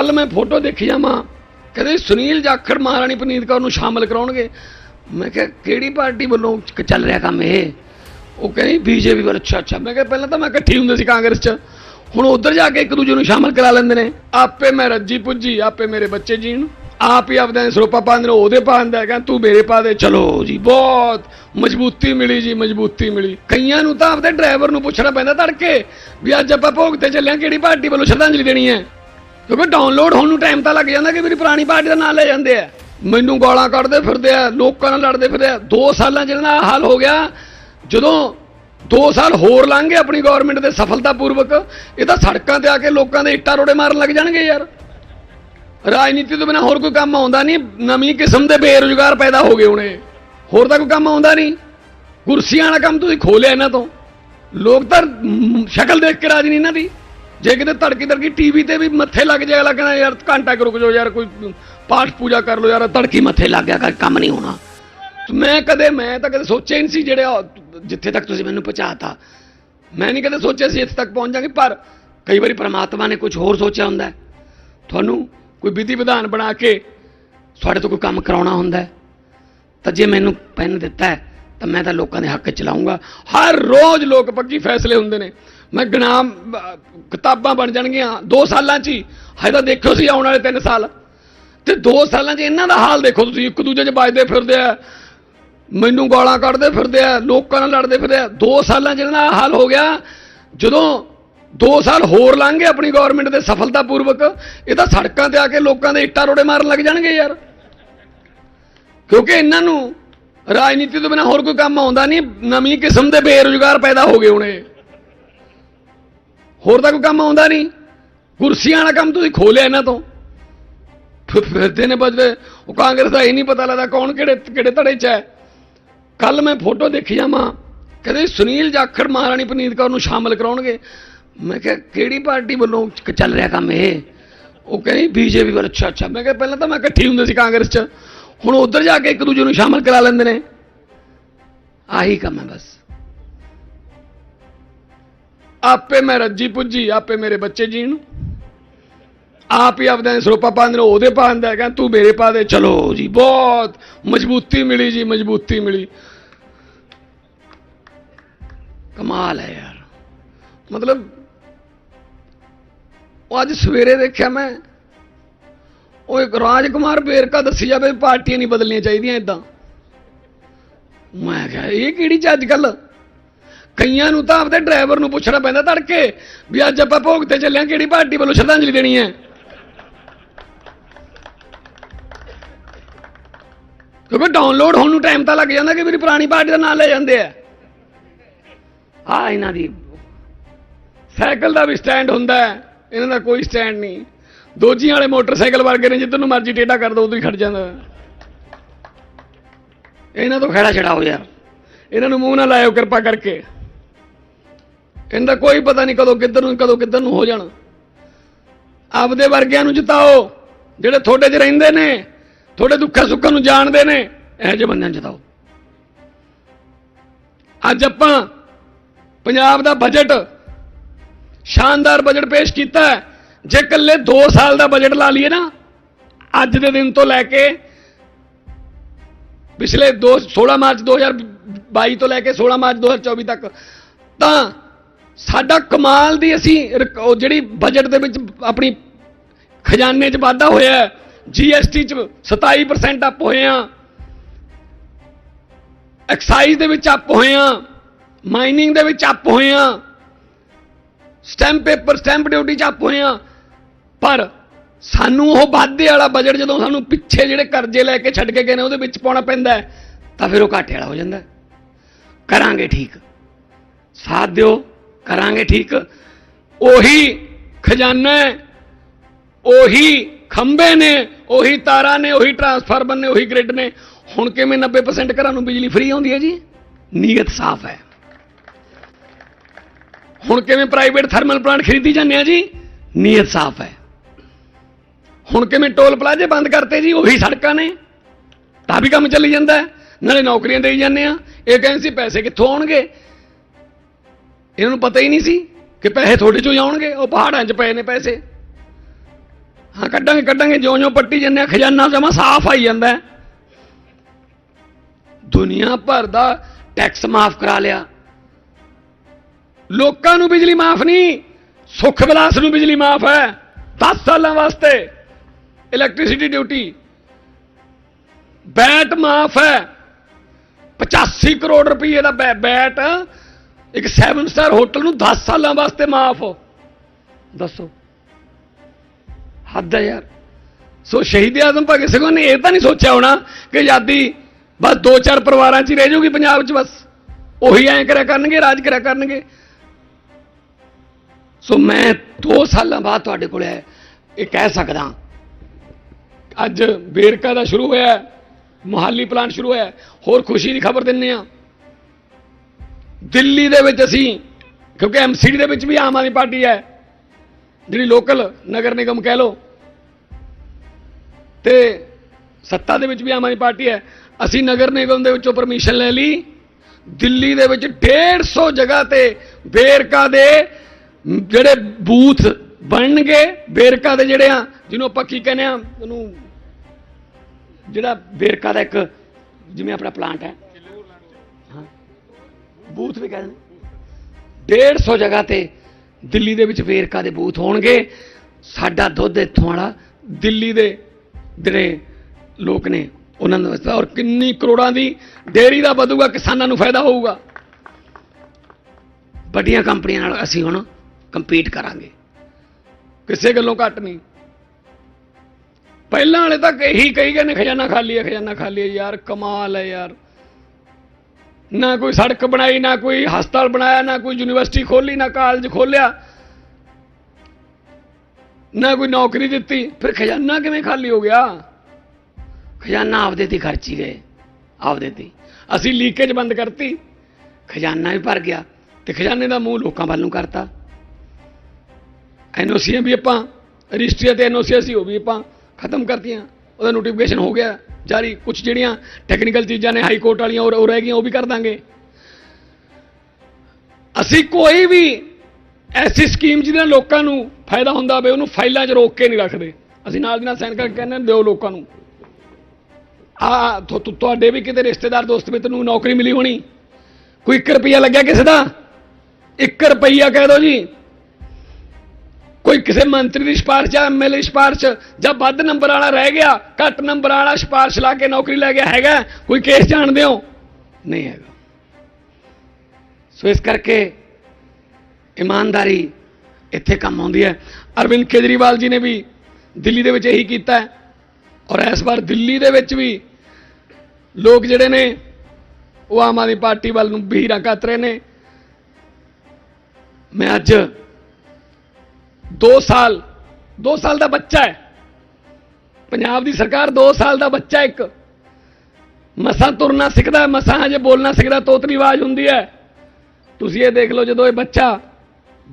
ਕੱਲ ਮੈਂ ਫੋਟੋ ਦੇਖੀ ਜਾਵਾਂ। ਕਹਿੰਦੇ ਸੁਨੀਲ ਜਾਖੜ ਮਹਾਰਾਣੀ ਪਨੀਤ ਕੌਰ ਨੂੰ ਸ਼ਾਮਲ ਕਰਾਉਣਗੇ। ਮੈਂ ਕਿਹਾ, ਕਿਹੜੀ ਪਾਰਟੀ ਵੱਲੋਂ ਚੱਲ ਰਿਹਾ ਕੰਮ ਇਹ? ਉਹ ਕਹਿੰਦੀ, ਬੀਜੇਪੀ ਵੱਲ। ਅੱਛਾ ਅੱਛਾ। ਮੈਂ ਕਿਹਾ, ਪਹਿਲਾਂ ਤਾਂ ਮੈਂ ਇਕੱਠੀ ਹੁੰਦੇ ਸੀ ਕਾਂਗਰਸ 'ਚ। ਹੁਣ ਉਧਰ ਜਾ ਕੇ ਇੱਕ ਦੂਜੇ ਨੂੰ ਸ਼ਾਮਲ ਕਰਾ ਲੈਂਦੇ ਨੇ। ਆਪੇ ਮੈਂ ਰੱਜੀ ਪੁੱਜੀ, ਆਪੇ ਮੇਰੇ ਬੱਚੇ ਜੀਣ। ਆਪ ਹੀ ਆਪਦੇ ਸਰੋਪਾ ਪਾਉਂਦੇ ਨੇ, ਉਹਦੇ ਪਾਉਂਦਾ ਕਹਿੰਦਾ, ਤੂੰ ਮੇਰੇ ਪਾ ਦੇ। ਚਲੋ ਜੀ, ਬਹੁਤ ਮਜ਼ਬੂਤੀ ਮਿਲੀ ਜੀ, ਮਜ਼ਬੂਤੀ ਮਿਲੀ। ਕਈਆਂ ਨੂੰ ਤਾਂ ਆਪਦੇ ਡਰਾਈਵਰ ਨੂੰ ਪੁੱਛਣਾ ਪੈਂਦਾ ਤੜਕੇ, ਵੀ ਅੱਜ ਆਪਾਂ ਭੋਗ ਤੇ ਚੱਲਿਆ ਕਿਹੜੀ ਪਾਰਟੀ ਵੱਲੋਂ ਸ਼ਰਧਾਂਜਲੀ ਦੇਣੀ ਹੈ? ਕਿਉਂਕਿ ਡਾਊਨਲੋਡ ਹੋਣ ਨੂੰ ਟਾਈਮ ਤਾਂ ਲੱਗ ਜਾਂਦਾ ਕਿ ਮੇਰੀ ਪੁਰਾਣੀ ਪਾਰਟੀ ਦਾ ਨਾਂ ਲੈ ਜਾਂਦੇ ਆ। ਮੈਨੂੰ ਗਾਲਾਂ ਕੱਢਦੇ ਫਿਰਦੇ ਆ, ਲੋਕਾਂ ਨਾਲ ਲੜਦੇ ਫਿਰਦੇ ਆ। 2 ਸਾਲਾਂ ਚ ਦਾ ਹਾਲ ਹੋ ਗਿਆ। ਜਦੋਂ 2 ਸਾਲ ਹੋਰ ਲੰਘ ਆਪਣੀ ਗਵਰਨਮੈਂਟ ਦੇ ਸਫਲਤਾਪੂਰਵਕ, ਇਹ ਤਾਂ ਸੜਕਾਂ ਤੇ ਆ ਕੇ ਲੋਕਾਂ ਦੇ ਇੱਟਾਂ ਰੋੜੇ ਮਾਰਨ ਲੱਗ ਜਾਣਗੇ ਯਾਰ। ਰਾਜਨੀਤੀ ਤੋਂ ਬਿਨਾ ਹੋਰ ਕੋਈ ਕੰਮ ਆਉਂਦਾ ਨਹੀਂ, ਨਵੀਂ ਕਿਸਮ ਦੇ ਬੇਰੁਜ਼ਗਾਰ ਪੈਦਾ ਹੋ ਗਏ ਹੁਣੇ। ਹੋਰ ਤਾਂ ਕੋਈ ਕੰਮ ਆਉਂਦਾ ਨਹੀਂ। ਕੁਰਸੀਆਂ ਵਾਲਾ ਕੰਮ ਤੁਸੀਂ ਖੋਲਿਆ ਇਹਨਾਂ ਤੋਂ। ਲੋਕ ਤਾਂ ਸ਼ਕਲ ਦੇਖ ਕੇ ਰਾਜੀ ਨਹੀਂ ਇਹਨਾਂ ਦੀ। ਜੇ ਕਿਤੇ ਧੜਕੀ ਤੜਕੀ ਟੀਵੀ ਤੇ ਵੀ ਮੱਥੇ ਲੱਗ ਜਾਏਗਾ ਲੱਗਣਾ ਯਾਰ ਘੰਟਾ ਕੁ ਰੁਕ ਜਾਓ ਯਾਰ, ਕੋਈ ਪਾਠ ਪੂਜਾ ਕਰ ਲਓ ਯਾਰ, ਧੜਕੀ ਮੱਥੇ ਲੱਗ ਗਿਆ ਕਰ ਕੰਮ ਨਹੀਂ ਹੋਣਾ। ਮੈਂ ਕਦੇ, ਮੈਂ ਤਾਂ ਕਦੇ ਸੋਚਿਆ ਹੀ ਨਹੀਂ ਸੀ ਜਿਹੜੇ ਜਿੱਥੇ ਤੱਕ ਤੁਸੀਂ ਮੈਨੂੰ ਪਹੁੰਚਾਤਾ। ਮੈਂ ਨਹੀਂ ਕਦੇ ਸੋਚਿਆ ਸੀ ਇੱਥੇ ਤੱਕ ਪਹੁੰਚ ਜਾਵਾਂਗੇ, ਪਰ ਕਈ ਵਾਰੀ ਪ੍ਰਮਾਤਮਾ ਨੇ ਕੁਝ ਹੋਰ ਸੋਚਿਆ ਹੁੰਦਾ ਤੁਹਾਨੂੰ ਕੋਈ ਵਿਧੀ ਵਿਧਾਨ ਬਣਾ ਕੇ ਤੁਹਾਡੇ ਤੋਂ ਕੋਈ ਕੰਮ ਕਰਾਉਣਾ ਹੁੰਦਾ ਤਾਂ ਜੇ ਮੈਨੂੰ ਪੈਨ ਦਿੱਤਾ ਤਾਂ ਮੈਂ ਤਾਂ ਲੋਕਾਂ ਦੇ ਹੱਕ 'ਚ ਚਲਾਉਂਗਾ ਹਰ ਰੋਜ਼ ਲੋਕ ਪੱਕੀ ਫੈਸਲੇ ਹੁੰਦੇ ਨੇ। ਮੈਂ ਗਨਾਮ ਕਿਤਾਬਾਂ ਬਣ ਜਾਣਗੀਆਂ 2 ਸਾਲਾਂ 'ਚ ਹੀ। ਹਜੇ ਤਾਂ ਦੇਖਿਓ ਸੀ ਆਉਣ ਵਾਲੇ 3 ਸਾਲ। ਤੇ 2 ਸਾਲਾਂ 'ਚ ਇਹਨਾਂ ਦਾ ਹਾਲ ਦੇਖੋ ਤੁਸੀਂ, ਇੱਕ ਦੂਜੇ 'ਚ ਵੱਜਦੇ ਫਿਰਦੇ ਆ। ਮੈਨੂੰ ਗਾਲਾਂ ਕੱਢਦੇ ਫਿਰਦੇ ਆ, ਲੋਕਾਂ ਨਾਲ ਲੜਦੇ ਫਿਰਦੇ ਆ। 2 ਸਾਲਾਂ 'ਚ ਇਹਨਾਂ ਦਾ ਹਾਲ ਹੋ ਗਿਆ। ਜਦੋਂ 2 ਸਾਲ ਹੋਰ ਲੰਘ ਆਪਣੀ ਗਵਰਨਮੈਂਟ ਦੇ ਸਫਲਤਾਪੂਰਵਕ, ਇਹ ਤਾਂ ਸੜਕਾਂ ਤੇ ਆ ਕੇ ਲੋਕਾਂ ਦੇ ਇੱਟਾਂ ਰੋੜੇ ਮਾਰਨ ਲੱਗ ਜਾਣਗੇ ਯਾਰ। ਕਿਉਂਕਿ ਇਹਨਾਂ ਨੂੰ ਰਾਜਨੀਤੀ ਤੋਂ ਬਿਨਾ ਹੋਰ ਕੋਈ ਕੰਮ ਆਉਂਦਾ ਨਹੀਂ। ਨਵੀਂ ਕਿਸਮ ਦੇ ਬੇਰੁਜ਼ਗਾਰ ਪੈਦਾ ਹੋ ਗਏ ਹੁਣੇ। ਹੋਰ ਤਾਂ ਕੋਈ ਕੰਮ ਆਉਂਦਾ ਨਹੀਂ। ਕੁਰਸੀਆਂ ਵਾਲਾ ਕੰਮ ਤੁਸੀਂ ਖੋਲਿਆ ਇਹਨਾਂ ਤੋਂ। ਫਿਰ- ਫਿਰਦੇ ਨੇ ਬਜਦੇ ਉਹ ਕਾਂਗਰਸ ਦਾ ਇਹ ਨਹੀਂ ਪਤਾ ਲੱਗਦਾ ਕੌਣ ਕਿਹੜੇ ਕਿਹੜੇ ਧੜੇ 'ਚ ਹੈ। ਕੱਲ ਮੈਂ ਫੋਟੋ ਦੇਖੀ ਜਾਵਾਂ। ਕਹਿੰਦੇ ਸੁਨੀਲ ਜਾਖੜ, ਮਹਾਰਾਣੀ ਪਨੀਤ ਕੌਰ ਨੂੰ ਸ਼ਾਮਲ ਕਰਾਉਣਗੇ। ਮੈਂ ਕਿਹਾ, ਕਿਹੜੀ ਪਾਰਟੀ ਵੱਲੋਂ ਚੱਲ ਰਿਹਾ ਕੰਮ ਇਹ? ਉਹ ਕਹਿੰਦੀ, ਬੀਜੇਪੀ ਵੱਲ। ਅੱਛਾ ਅੱਛਾ। ਮੈਂ ਕਿਹਾ, ਪਹਿਲਾਂ ਤਾਂ ਮੈਂ ਇਕੱਠੀ ਹੁੰਦੇ ਸੀ ਕਾਂਗਰਸ 'ਚ। ਹੁਣ ਉਧਰ ਜਾ ਕੇ ਇੱਕ ਦੂਜੇ ਨੂੰ ਸ਼ਾਮਲ ਕਰਾ ਲੈਂਦੇ ਨੇ। ਆਹੀ ਕੰਮ ਹੈ ਬਸ। ਆਪੇ ਮੈਂ ਰੱਜੀ ਪੁੱਜੀ, ਆਪੇ ਮੇਰੇ ਬੱਚੇ ਜੀਣ ਆਪ ਹੀ ਆਪਦਾ ਸਰੋਪਾ ਪਾਉਂਦੇ ਨੇ, ਉਹਦੇ ਪਾਉਂਦਾ ਕਹਿੰਦਾ ਤੂੰ ਮੇਰੇ ਪਾ ਦੇ। ਚਲੋ ਜੀ, ਬਹੁਤ ਮਜ਼ਬੂਤੀ ਮਿਲੀ ਜੀ, ਮਜ਼ਬੂਤੀ ਮਿਲੀ। ਕਮਾਲ ਹੈ ਯਾਰ। ਮਤਲਬ, ਉਹ ਅੱਜ ਸਵੇਰੇ ਦੇਖਿਆ ਮੈਂ, ਉਹ ਇੱਕ ਰਾਜ ਕੁਮਾਰ ਬੇਰਕਾ ਦੱਸੀ ਜਾਵੇ ਪਾਰਟੀਆਂ ਨਹੀਂ ਬਦਲਣੀਆਂ ਚਾਹੀਦੀਆਂ ਇਦਾਂ ਮੈਂ ਕਿਹਾ, ਇਹ ਕਿਹੜੀ ਚ ਅੱਜ ਕੱਲ ਕਈਆਂ ਨੂੰ ਤਾਂ ਆਪਦੇ ਡਰਾਈਵਰ ਨੂੰ ਪੁੱਛਣਾ ਪੈਂਦਾ ਤੜਕੇ ਵੀ ਅੱਜ ਆਪਾਂ ਭੋਗ ਤੇ ਚੱਲਿਆ, ਕਿਹੜੀ ਪਾਰਟੀ ਵੱਲੋਂ ਸ਼ਰਧਾਂਜਲੀ ਦੇਣੀ ਹੈ? ਕਿਉਂਕਿ ਡਾਊਨਲੋਡ ਹੋਣ ਨੂੰ ਟਾਈਮ ਤਾਂ ਲੱਗ ਜਾਂਦਾ ਕਿ ਮੇਰੀ ਪੁਰਾਣੀ ਪਾਰਟੀ ਦਾ ਨਾਮ ਲੈ ਜਾਂਦੇ ਆ। ਆ ਇਹਨਾਂ ਦੀ। ਸਾਈਕਲ ਦਾ ਵੀ ਸਟੈਂਡ ਹੁੰਦਾ ਇਹਨਾਂ ਦਾ ਕੋਈ ਸਟੈਂਡ ਨਹੀਂ। ਦੋਜੀਆਂ ਵਾਲੇ ਮੋਟਰਸਾਈਕਲ ਵਰਗੇ ਨੇ, ਜਿੱਧਰ ਨੂੰ ਮਰਜ਼ੀ ਟੇਢਾ ਕਰ ਦੋ, ਉਦੋਂ ਹੀ ਖੜ ਜਾਂਦਾ। ਇਹਨਾਂ ਤੋਂ ਖੜਾ ਛੜਾ ਹੋ ਯਾਰ। ਇਹਨਾਂ ਨੂੰ ਮੂੰਹ ਨਾ ਲਾਇਓ ਕਿਰਪਾ ਕਰਕੇ। ਇਹਨਾਂ ਦਾ ਕੋਈ ਪਤਾ ਨਹੀਂ ਕਦੋਂ ਕਿੱਧਰ ਨੂੰ ਕਦੋਂ ਕਿੱਧਰ ਨੂੰ ਹੋ ਜਾਣਾ। ਆਪਦੇ ਵਰਗਿਆਂ ਨੂੰ ਜਿਤਾਓ, ਜਿਹੜੇ ਤੁਹਾਡੇ 'ਚ ਰਹਿੰਦੇ ਨੇ, ਤੁਹਾਡੇ ਦੁੱਖਾਂ ਸੁੱਖਾਂ ਨੂੰ ਜਾਣਦੇ ਨੇ, ਇਹੋ ਜਿਹੇ ਬੰਦਿਆਂ ਨੂੰ ਜਿਤਾਓ। ਅੱਜ ਆਪਾਂ ਪੰਜਾਬ ਦਾ ਬਜਟ ਸ਼ਾਨਦਾਰ ਬਜਟ ਪੇਸ਼ ਕੀਤਾ ਜੇ ਇਕੱਲੇ 2 ਸਾਲ ਦਾ ਬਜਟ ਲਾ ਲਈਏ ਨਾ, ਅੱਜ ਦੇ ਦਿਨ ਤੋਂ ਲੈ ਕੇ ਪਿਛਲੇ 2 16 ਮਾਰਚ 2022 ਤੋਂ ਲੈ ਕੇ 16 ਮਾਰਚ 2024 ਤੱਕ, ਤਾਂ ਸਾਡਾ ਕਮਾਲ ਦੀ ਅਸੀਂ ਰਿਕ- ਉਹ ਜਿਹੜੀ ਬਜਟ ਦੇ ਵਿੱਚ ਆਪਣੀ ਖਜ਼ਾਨੇ 'ਚ ਵਾਧਾ ਹੋਇਆ ਹੈ ਜੀਐਸਟੀ 'ਚ 27% ਅਪ ਹੋਏ ਆ ਐਕਸਾਈਜ਼ ਦੇ ਵਿੱਚ ਅਪ ਹੋਏ ਆ ਮਾਈਨਿੰਗ ਦੇ ਵਿੱਚ ਅਪ ਹੋਏ ਆ ਸਟੈਂਪ ਪੇਪਰ ਸਟੈਂਪ ਡਿਊਟੀ 'ਚ ਅਪ ਹੋਏ ਆ ਪਰ ਸਾਨੂੰ ਉਹ ਵਾਧੇ ਵਾਲਾ ਬਜਟ ਜਦੋਂ ਸਾਨੂੰ ਪਿੱਛੇ ਜਿਹੜੇ ਕਰਜ਼ੇ ਲੈ ਕੇ ਛੱਡ ਕੇ ਗਏ ਨੇ, ਉਹਦੇ ਵਿੱਚ ਪਾਉਣਾ ਪੈਂਦਾ ਤਾਂ ਫਿਰ ਉਹ ਘਾਟੇ ਵਾਲਾ ਹੋ ਜਾਂਦਾ ਕਰਾਂਗੇ ਠੀਕ। ਸਾਥ ਦਿਓ। ਕਰਾਂਗੇ ਠੀਕ। ਉਹੀ ਖਜ਼ਾਨਾ, ਉਹੀ ਖੰਬੇ ਨੇ, ਉਹੀ ਤਾਰਾਂ ਨੇ, ਉਹੀ ਟਰਾਂਸਫਾਰਮਰ ਨੇ, ਉਹੀ ਗ੍ਰਿਡ ਨੇ। ਹੁਣ ਕਿਵੇਂ 90% ਘਰਾਂ ਨੂੰ ਬਿਜਲੀ ਫ੍ਰੀ ਆਉਂਦੀ ਹੈ ਜੀ? ਨੀਅਤ ਸਾਫ਼ ਹੈ। ਹੁਣ ਕਿਵੇਂ ਪ੍ਰਾਈਵੇਟ ਥਰਮਲ ਪਲਾਂਟ ਖਰੀਦੀ ਜਾਂਦੇ ਆ ਜੀ? ਨੀਅਤ ਸਾਫ਼ ਹੈ। ਹੁਣ ਕਿਵੇਂ ਟੋਲ ਪਲਾਜ਼ੇ ਬੰਦ ਕਰਤੇ ਜੀ? ਉਹੀ ਸੜਕਾਂ ਨੇ। ਤਾਂ ਵੀ ਕੰਮ ਚੱਲੀ ਜਾਂਦਾ ਨਾਲੇ ਨੌਕਰੀਆਂ ਦੇਈ ਜਾਂਦੇ ਆ। ਇਹ ਕਹਿੰਦੇ ਸੀ ਪੈਸੇ ਕਿੱਥੋਂ ਆਉਣਗੇ? ਇਹਨਾਂ ਨੂੰ ਪਤਾ ਹੀ ਨਹੀਂ ਸੀ ਕਿ ਪੈਸੇ ਤੁਹਾਡੇ ਚੋਂ ਆਉਣਗੇ, ਉਹ ਪਹਾੜਾਂ 'ਚ ਪਏ ਨੇ ਪੈਸੇ। ਹਾਂ, ਕੱਢਾਂਗੇ ਕੱਢਾਂਗੇ, ਜਿਉਂ-ਜਿਉਂ ਪੱਟੀ ਜੰਨੇ ਖਜ਼ਾਨਾ ਜਮਾ ਸਾਫ਼ ਆਈ ਜਾਂਦਾ ਦੁਨੀਆ ਭਰ ਦਾ ਟੈਕਸ ਮਾਫ ਕਰਾ ਲਿਆ। ਲੋਕਾਂ ਨੂੰ ਬਿਜਲੀ ਮਾਫ ਨਹੀਂ, ਸੁੱਖ ਵਿਲਾਸ ਨੂੰ ਬਿਜਲੀ ਮਾਫ ਹੈ 10 ਸਾਲਾਂ ਵਾਸਤੇ ਇਲੈਕਟ੍ਰਿਸਿਟੀ ਡਿਊਟੀ ਬੈਟ ਮਾਫ ਹੈ 85 ਕਰੋੜ ਰੁਪਏ ਦਾ ਬੈ- ਬੈਟ ਇੱਕ 7 ਸਟਾਰ ਹੋਟਲ ਨੂੰ 10 ਸਾਲਾਂ ਵਾਸਤੇ ਮਾਫ। ਦੱਸੋ। ਹੱਦ ਹੈ ਯਾਰ। ਸੋ ਸ਼ਹੀਦ ਆਜ਼ਮ ਭਗਤ ਸਿੰਘ ਨੇ ਇਹ ਤਾਂ ਨਹੀਂ ਸੋਚਿਆ ਹੋਣਾ ਕਿ ਆਜ਼ਾਦੀ ਬਸ ਦੋ ਚਾਰ ਪਰਿਵਾਰਾਂ 'ਚ ਹੀ ਰਹਿ ਜਾਊਗੀ ਪੰਜਾਬ 'ਚ ਬਸ। ਉਹੀ ਐਂ ਕਰਿਆ ਕਰਨਗੇ ਰਾਜ ਕਰਿਆ ਕਰਨਗੇ। ਸੋ ਮੈਂ 2 ਸਾਲਾਂ ਬਾਅਦ ਤੁਹਾਡੇ ਕੋਲ ਹੈ ਇਹ ਕਹਿ ਸਕਦਾ ਅੱਜ ਵੇਰਕਾ ਦਾ ਸ਼ੁਰੂ ਹੋਇਆ ਹੈ, ਮੁਹਾਲੀ ਪਲਾਂਟ ਸ਼ੁਰੂ ਹੋਇਆ ਹੋਰ ਖੁਸ਼ੀ ਦੀ ਖਬਰ ਦਿੰਨੇ ਆ ਦਿੱਲੀ ਦੇ ਵਿੱਚ ਅਸੀਂ, ਕਿਉਂਕਿ ਐਮਸੀਡੀ ਦੇ ਵਿੱਚ ਵੀ ਆਮ ਆਦਮੀ ਪਾਰਟੀ ਹੈ, ਜਿਹੜੀ ਲੋਕਲ ਨਗਰ ਨਿਗਮ ਕਹਿ ਲਓ, ਤੇ ਸੱਤਾ ਦੇ ਵਿੱਚ ਵੀ ਆਮ ਆਦਮੀ ਪਾਰਟੀ ਹੈ। ਅਸੀਂ ਨਗਰ ਨਿਗਮ ਦੇ ਵਿੱਚੋਂ ਪਰਮਿਸ਼ਨ ਲੈ ਲਈ, ਦਿੱਲੀ ਦੇ ਵਿੱਚ 150 ਜਗ੍ਹਾ ਤੇ ਵੇਰਕਾ ਦੇ ਜਿਹੜੇ ਬੂਥ ਬਣਨਗੇ ਵੇਰਕਾ ਦੇ ਜਿਹੜੇ ਆ, ਜਿਹਨੂੰ ਆਪਾਂ ਕੀ ਕਹਿੰਦੇ ਆ, ਉਹਨੂੰ ਜਿਹੜਾ ਵੇਰਕਾ ਦਾ ਇੱਕ, ਜਿਵੇਂ ਆਪਣਾ ਪਲਾਂਟ ਹੈ। ਬੂਥ ਵੀ ਕਹਿੰਦੇ 150 ਜਗ੍ਹਾ ਤੇ ਦਿੱਲੀ ਦੇ ਵਿੱਚ ਵੇਰਕਾ ਦੇ ਬੂਥ ਹੋਣਗੇ। ਸਾਡਾ ਦੁੱਧ ਇੱਥੋਂ ਵਾਲਾ ਦਿੱਲੀ ਦੇ ਜਿਹੜੇ ਲੋਕ ਨੇ, ਉਹਨਾਂ ਨੂੰ ਵਾਸਤੇ ਔਰ ਕਿੰਨੀ ਕਰੋੜਾਂ ਦੀ ਡੇਅਰੀ ਦਾ ਵਧੂਗਾ, ਕਿਸਾਨਾਂ ਨੂੰ ਫਾਇਦਾ ਹੋਊਗਾ। ਵੱਡੀਆਂ ਕੰਪਨੀਆਂ ਨਾਲ ਅਸੀਂ ਹੁਣ ਕੰਪੀਟ ਕਰਾਂਗੇ। ਕਿਸੇ ਗੱਲੋਂ ਘੱਟ ਨਹੀਂ। ਪਹਿਲਾਂ ਵਾਲੇ ਤਾਂ ਇਹੀ ਕਹੀ ਗਏ ਨੇ, ਖਜ਼ਾਨਾ ਖਾਲੀ ਹੈ, ਖਜ਼ਾਨਾ ਖਾਲੀ ਹੈ। ਯਾਰ ਕਮਾਲ ਹੈ ਯਾਰ। ਨਾ ਕੋਈ ਸੜਕ ਬਣਾਈ, ਨਾ ਕੋਈ ਹਸਪਤਾਲ ਬਣਾਇਆ, ਨਾ ਕੋਈ ਯੂਨੀਵਰਸਿਟੀ ਖੋਲੀ, ਨਾ ਕਾਲਜ ਖੋਲਿਆ। ਨਾ ਕੋਈ ਨੌਕਰੀ ਦਿੱਤੀ। ਫਿਰ ਖਜ਼ਾਨਾ ਕਿਵੇਂ ਖਾਲੀ ਹੋ ਗਿਆ? ਖਜ਼ਾਨਾ ਆਪਦੇ ਤੇ ਖਰਚੀ ਗਏ। ਆਪਦੇ ਤੇ ਅਸੀਂ ਲੀਕੇਜ ਬੰਦ ਕਰਤੀ। ਖਜ਼ਾਨਾ ਵੀ ਭਰ ਗਿਆ ਤੇ ਖਜ਼ਾਨੇ ਦਾ ਮੂੰਹ ਲੋਕਾਂ ਵੱਲ ਨੂੰ ਕਰਤਾ। ਐਨਓਸੀਆਂ ਵੀ ਆਪਾਂ, ਰਜਿਸਟਰੀਆਂ ਤੇ ਐਨਓਸੀਆਂ ਸੀ, ਉਹ ਵੀ ਆਪਾਂ ਖਤਮ ਕਰਤੀਆਂ। ਉਹਦਾ ਨੋਟੀਫਿਕੇਸ਼ਨ ਹੋ ਗਿਆ, ਜਾਰੀ। ਕੁਝ ਜਿਹੜੀਆਂ ਟੈਕਨੀਕਲ ਚੀਜ਼ਾਂ ਨੇ ਹਾਈ ਕੋਰਟ ਵਾਲੀਆਂ, ਉਹ ਉਹ ਰਹਿ ਗਈਆਂ, ਉਹ ਵੀ ਕਰ ਦਾਂਗੇ। ਅਸੀਂ ਕੋਈ ਵੀ ਐਸੀ ਸਕੀਮ ਜਿਹਦੇ ਨਾਲ ਲੋਕਾਂ ਨੂੰ ਫਾਇਦਾ ਹੁੰਦਾ ਹੋਵੇ, ਉਹਨੂੰ ਫਾਈਲਾਂ 'ਚ ਰੋਕ ਕੇ ਨਹੀਂ ਰੱਖਦੇ। ਅਸੀਂ ਨਾਲ ਦੀ ਨਾਲ ਸਾਈਨ ਕਰਕੇ ਕਹਿੰਦੇ ਦਿਓ ਲੋਕਾਂ ਨੂੰ। ਆ ਤੁਹਾਡੇ ਵੀ ਕਿਤੇ ਰਿਸ਼ਤੇਦਾਰ, ਦੋਸਤ, ਮਿੱਤਰ ਨੂੰ ਨੌਕਰੀ ਮਿਲੀ ਹੋਣੀ। ਕੋਈ 1 ਰੁਪਿਆ ਲੱਗਿਆ ਕਿਸੇ ਦਾ? 1 ਰੁਪਈਆ ਕਹਿ ਦਿਓ ਜੀ। ਕੋਈ ਕਿਸੇ ਮੰਤਰੀ ਦੀ ਸਿਫਾਰਿਸ਼ ਜਾਂ ਐਮਐਲਏ ਸਿਫਾਰਿਸ਼ ਜਾਂ ਵੱਧ ਨੰਬਰ ਵਾਲਾ ਰਹਿ ਗਿਆ, ਘੱਟ ਨੰਬਰ ਵਾਲਾ ਸਿਫਾਰਿਸ਼ ਲਾ ਕੇ ਨੌਕਰੀ ਲੈ ਗਿਆ ਹੈਗਾ, ਕੋਈ ਕੇਸ ਜਾਣਦੇ ਹੋ? ਨਹੀਂ ਹੈਗਾ। ਸੋ ਇਸ ਕਰਕੇ ਇਮਾਨਦਾਰੀ ਇੱਥੇ ਕੰਮ ਆਉਂਦੀ ਹੈ। ਅਰਵਿੰਦ ਕੇਜਰੀਵਾਲ ਜੀ ਨੇ ਵੀ ਦਿੱਲੀ ਦੇ ਵਿੱਚ ਇਹੀ ਕੀਤਾ ਔਰ ਇਸ ਵਾਰ ਦਿੱਲੀ ਦੇ ਵਿੱਚ ਵੀ ਲੋਕ ਜਿਹੜੇ ਨੇ, ਉਹ ਆਮ ਆਦਮੀ ਪਾਰਟੀ ਵੱਲ ਨੂੰ ਬਹੀਰਾ ਕੱਤ ਰਹੇ ਨੇ। ਮੈਂ ਅੱਜ 2 ਸਾਲ 2 ਸਾਲ ਦਾ ਬੱਚਾ ਹੈ। ਪੰਜਾਬ ਦੀ ਸਰਕਾਰ 2 ਸਾਲ ਦਾ ਬੱਚਾ ਇੱਕ। ਮਸਾਂ ਤੁਰਨਾ ਸਿੱਖਦਾ, ਮਸਾਂ ਹਜੇ ਬੋਲਣਾ ਸਿੱਖਦਾ, ਤੋਤਲੀ ਆਵਾਜ਼ ਹੁੰਦੀ ਹੈ। ਤੁਸੀਂ ਇਹ ਦੇਖ ਲਓ ਜਦੋਂ ਇਹ ਬੱਚਾ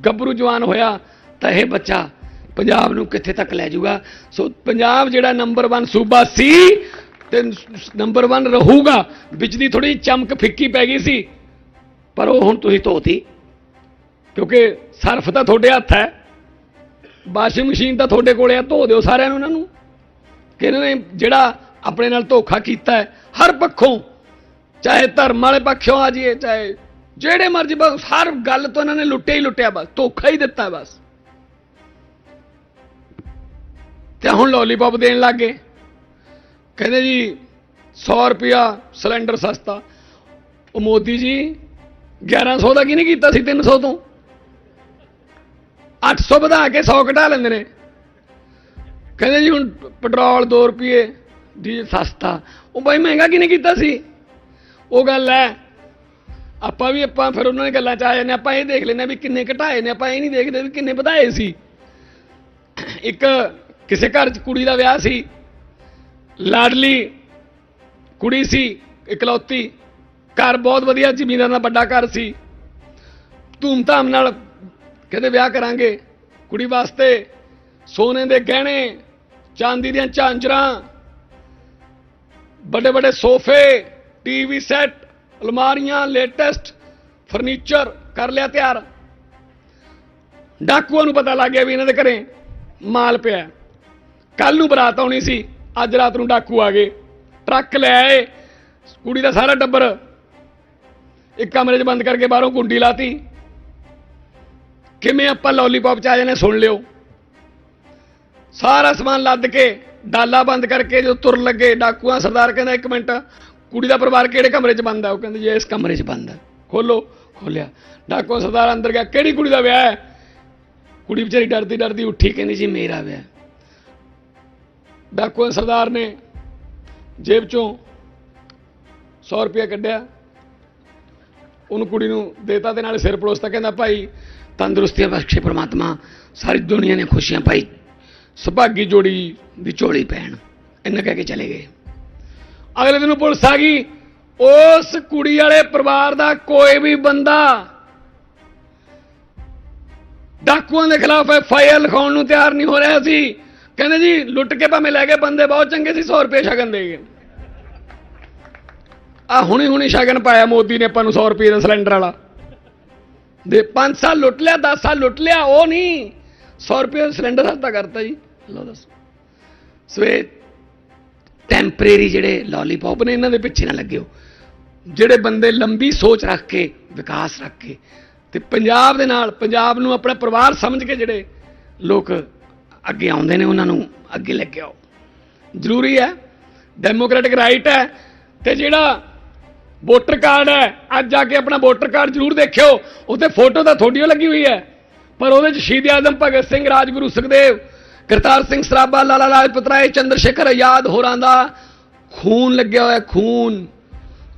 ਗੱਭਰੂ ਜਵਾਨ ਹੋਇਆ, ਤਾਂ ਇਹ ਬੱਚਾ ਪੰਜਾਬ ਨੂੰ ਕਿੱਥੇ ਤੱਕ ਲੈ ਜਾਊਗਾ? ਸੋ ਪੰਜਾਬ ਜਿਹੜਾ ਨੰਬਰ 1 ਸੂਬਾ ਸੀ ਤੇ ਨੰਬਰ 1 ਰਹੂਗਾ। ਬਿਜਲੀ ਥੋੜੀ ਚਮਕ ਫਿੱਕੀ ਪੈ ਗਈ ਸੀ। ਪਰ ਉਹ ਹੁਣ ਤੁਸੀਂ ਧੋਤੀ। ਕਿਉਂਕਿ ਸਰਫ ਤਾਂ ਤੁਹਾਡੇ ਹੱਥ ਹੈ। ਵਾਸ਼ਿੰਗ ਮਸ਼ੀਨ ਤਾਂ ਤੁਹਾਡੇ ਕੋਲੇ ਆ, ਧੋ ਦਿਓ ਸਾਰਿਆਂ ਨੂੰ ਇਹਨਾਂ ਨੂੰ। ਕਿ ਇਹਨਾਂ ਨੇ ਜਿਹੜਾ ਆਪਣੇ ਨਾਲ ਧੋਖਾ ਕੀਤਾ ਹੈ, ਹਰ ਪੱਖੋਂ, ਚਾਹੇ ਧਰਮ ਵਾਲੇ ਪੱਖੋਂ ਆ ਜਾਈਏ, ਚਾਹੇ ਜਿਹੜੇ ਮਰਜ਼ੀ ਬਸ ਹਰ ਗੱਲ ਤੋਂ ਇਹਨਾਂ ਨੇ ਲੁੱਟਿਆ ਹੀ ਲੁੱਟਿਆ ਬਸ, ਧੋਖਾ ਹੀ ਦਿੱਤਾ ਬਸ। ਤੇ ਹੁਣ ਲੋਲੀਪੌਪ ਦੇਣ ਲੱਗੇ ਕਹਿੰਦੇ ਜੀ 100 ਰੁਪਿਆ ਸਿਲੰਡਰ ਸਸਤਾ। ਉਹ ਮੋਦੀ ਜੀ 1100 ਦਾ ਕੀ ਨਹੀਂ ਕੀਤਾ ਸੀ 300 ਤੋਂ? 800 ਵਧਾ ਕੇ 100 ਘਟਾ ਲੈਂਦੇ ਨੇ। ਕਹਿੰਦੇ ਜੀ ਹੁਣ ਪੈਟਰੋਲ 2 ਰੁਪਏ, ਡੀਜ਼ਲ ਸਸਤਾ। ਉਹ ਬਾਈ ਮਹਿੰਗਾ ਕਿਨੇ ਕੀਤਾ ਸੀ? ਉਹ ਗੱਲ ਹੈ, ਆਪਾਂ ਵੀ ਆਪਾਂ ਫਿਰ ਉਹਨਾਂ ਨੇ ਗੱਲਾਂ ਚ ਆ ਜਾਂਦੇ ਆਪਾਂ ਇਹ ਦੇਖ ਲੈਂਦੇ ਹਾਂ ਵੀ ਕਿੰਨੇ ਘਟਾਏ ਨੇ, ਆਪਾਂ ਇਹ ਨਹੀਂ ਦੇਖਦੇ ਵੀ ਕਿੰਨੇ ਵਧਾਏ ਸੀ। ਇੱਕ ਕਿਸੇ ਘਰ 'ਚ ਕੁੜੀ ਦਾ ਵਿਆਹ ਸੀ, ਲਾਡਲੀ ਕੁੜੀ ਸੀ, ਇਕਲੌਤੀ। ਘਰ ਬਹੁਤ ਵਧੀਆ, ਜ਼ਮੀਨਾਂ ਦਾ ਵੱਡਾ ਘਰ ਸੀ। ਧੂਮਧਾਮ ਨਾਲ ਕਹਿੰਦੇ ਵਿਆਹ ਕਰਾਂਗੇ? ਕੁੜੀ ਵਾਸਤੇ ਸੋਨੇ ਦੇ ਗਹਿਣੇ, ਚਾਂਦੀ ਦੀਆਂ ਝਾਂਜਰਾਂ, ਵੱਡੇ ਵੱਡੇ ਸੋਫੇ ਟੀਵੀ ਸੈੱਟ, ਅਲਮਾਰੀਆਂ, ਲੇਟੈਸਟ ਫਰਨੀਚਰ, ਕਰ ਲਿਆ ਤਿਆਰ। ਡਾਕੂਆਂ ਨੂੰ ਪਤਾ ਲੱਗ ਗਿਆ ਵੀ ਇਹਨਾਂ ਦੇ ਘਰੇ ਮਾਲ ਪਿਆ। ਹੈ। ਕੱਲ ਨੂੰ ਬਰਾਤ ਆਉਣੀ ਸੀ, ਅੱਜ ਰਾਤ ਨੂੰ ਡਾਕੂ ਆ ਗਏ। ਟਰੱਕ ਲੈ ਆਏ, ਕੁੜੀ ਦਾ ਸਾਰਾ ਟੱਬਰ। ਇੱਕ ਕਮਰੇ 'ਚ ਬੰਦ ਕਰਕੇ ਬਾਹਰੋਂ ਕੁੰਡੀ ਲਾਤੀ। ਕਿਵੇਂ ਆਪਾਂ ਲੋਲੀਪੌਪ ਚ ਆ ਜਾਣੇ ਸੁਣ ਲਿਓ? ਸਾਰਾ ਸਮਾਨ ਲੱਦ ਕੇ ਡਾਲਾ ਬੰਦ ਕਰਕੇ ਜੋ ਤੁਰ ਲੱਗੇ ਡਾਕੂਆਂ, ਸਰਦਾਰ ਕਹਿੰਦਾ, ਇੱਕ ਮਿੰਟ, ਕੁੜੀ ਦਾ ਪਰਿਵਾਰ ਕਿਹੜੇ ਕਮਰੇ 'ਚ ਬੰਦ ਉਹ ਕਹਿੰਦੇ, ਜੀ, ਇਸ ਕਮਰੇ 'ਚ ਬੰਦ ਖੋਲੋ, ਖੋਲਿਆ। ਡਾਕੂਆਂ, ਸਰਦਾਰ ਅੰਦਰ ਗਿਆ, ਕਿਹੜੀ ਕੁੜੀ ਦਾ ਵਿਆਹ ਹੈ? ਕੁੜੀ ਵਿਚਾਰੀ ਡਰਦੀ ਡਰਦੀ ਉੱਠੀ, ਕਹਿੰਦੀ, ਜੀ, ਮੇਰਾ ਵਿਆਹ ਡਾਕੂਆਂ, ਸਰਦਾਰ ਨੇ ਜੇਬ ਚੋਂ 100 ਰੁਪਇਆ ਕੱਢਿਆ। ਉਹਨੂੰ ਕੁੜੀ ਨੂੰ ਦੇਤਾ ਤੇ ਨਾਲੇ ਸਿਰ ਪਲੋਸਤਾ ਕਹਿੰਦਾ, ਭਾਈ ਤੰਦਰੁਸਤੀਆਂ ਬਖਸ਼ੇ ਪ੍ਰਮਾਤਮਾ ਸਾਰੀ ਦੁਨੀਆ ਨੇ ਖੁਸ਼ੀਆਂ ਪਾਈ। ਸੁਭਾਗੀ ਜੋੜੀ ਦੀ ਝੋਲੀ ਪੈਣ। ਇੰਨਾ ਕਹਿ ਕੇ ਚਲੇ ਗਏ। ਅਗਲੇ ਦਿਨ ਪੁਲਿਸ ਆ ਗਈ। ਉਸ ਕੁੜੀ ਵਾਲੇ ਪਰਿਵਾਰ ਦਾ ਕੋਈ ਵੀ ਬੰਦਾ ਡਾਕੂਆਂ ਦੇ ਖਿਲਾਫ ਐਫ ਆਈ ਆਰ ਲਿਖਾਉਣ ਨੂੰ ਤਿਆਰ ਨਹੀਂ ਹੋ ਰਿਹਾ ਸੀ। ਕਹਿੰਦੇ ਜੀ, ਲੁੱਟ ਕੇ ਭਾਵੇਂ ਲੈ ਗਏ ਬੰਦੇ, ਬਹੁਤ ਚੰਗੇ ਸੀ 100 ਰੁਪਏ ਸ਼ਗਨ ਦੇ ਗਏ। ਆ ਹੁਣੀ ਹੁਣੀ ਸ਼ਗਨ ਪਾਇਆ ਮੋਦੀ ਨੇ ਆਪਾਂ ਨੂੰ 100 ਰੁਪਏ ਦਾ ਸਿਲੰਡਰ ਵਾਲਾ। ਦੇ 5 ਸਾਲ ਲੁੱਟ ਲਿਆ 10 ਸਾਲ ਲੁੱਟ ਲਿਆ, ਉਹ ਨਹੀਂ। 100 ਰੁਪਏ ਦਾ ਸਿਲੰਡਰ ਹੱਤਾ ਕਰਤਾ ਜੀ। ਲਓ ਦੱਸੋ। ਸੋ ਇਹ ਟੈਂਪਰੇਰੀ ਜਿਹੜੇ ਲੋਲੀਪੌਪ ਨੇ, ਇਹਨਾਂ ਦੇ ਪਿੱਛੇ ਨਾ ਲੱਗਿਓ। ਜਿਹੜੇ ਬੰਦੇ ਲੰਬੀ ਸੋਚ ਰੱਖ ਕੇ, ਵਿਕਾਸ ਰੱਖ ਕੇ, ਤੇ ਪੰਜਾਬ ਦੇ ਨਾਲ, ਪੰਜਾਬ ਨੂੰ ਆਪਣਾ ਪਰਿਵਾਰ ਸਮਝ ਕੇ ਜਿਹੜੇ ਲੋਕ ਅੱਗੇ ਆਉਂਦੇ ਨੇ, ਉਹਨਾਂ ਨੂੰ ਅੱਗੇ ਲੈ ਕੇ ਆਓ। ਜ਼ਰੂਰੀ ਹੈ। ਡੈਮੋਕ੍ਰੈਟਿਕ ਰਾਈਟ ਹੈ। ਤੇ ਜਿਹੜਾ ਵੋਟਰ ਕਾਰਡ ਹੈ। ਅੱਜ ਜਾ ਕੇ ਆਪਣਾ ਵੋਟਰ ਕਾਰਡ ਜ਼ਰੂਰ ਦੇਖਿਓ। ਉੱਤੇ ਫੋਟੋ ਤਾਂ ਤੁਹਾਡੀ ਓ ਲੱਗੀ ਹੋਈ ਹੈ। ਪਰ ਉਹਦੇ ਚ ਸ਼ਹੀਦ ਆਜ਼ਮ ਭਗਤ ਸਿੰਘ, ਰਾਜਗੁਰੂ ਸੁਖਦੇਵ, ਕਰਤਾਰ ਸਿੰਘ ਸਰਾਭਾ, ਲਾਲਾ ਲਾਜਪਤ ਰਾਏ ਚੰਦਰ ਸ਼ੇਖਰ ਆਜ਼ਾਦ ਹੋਰਾਂ ਦਾ ਖੂਨ ਲੱਗਿਆ ਹੋਇਆ, ਖੂਨ।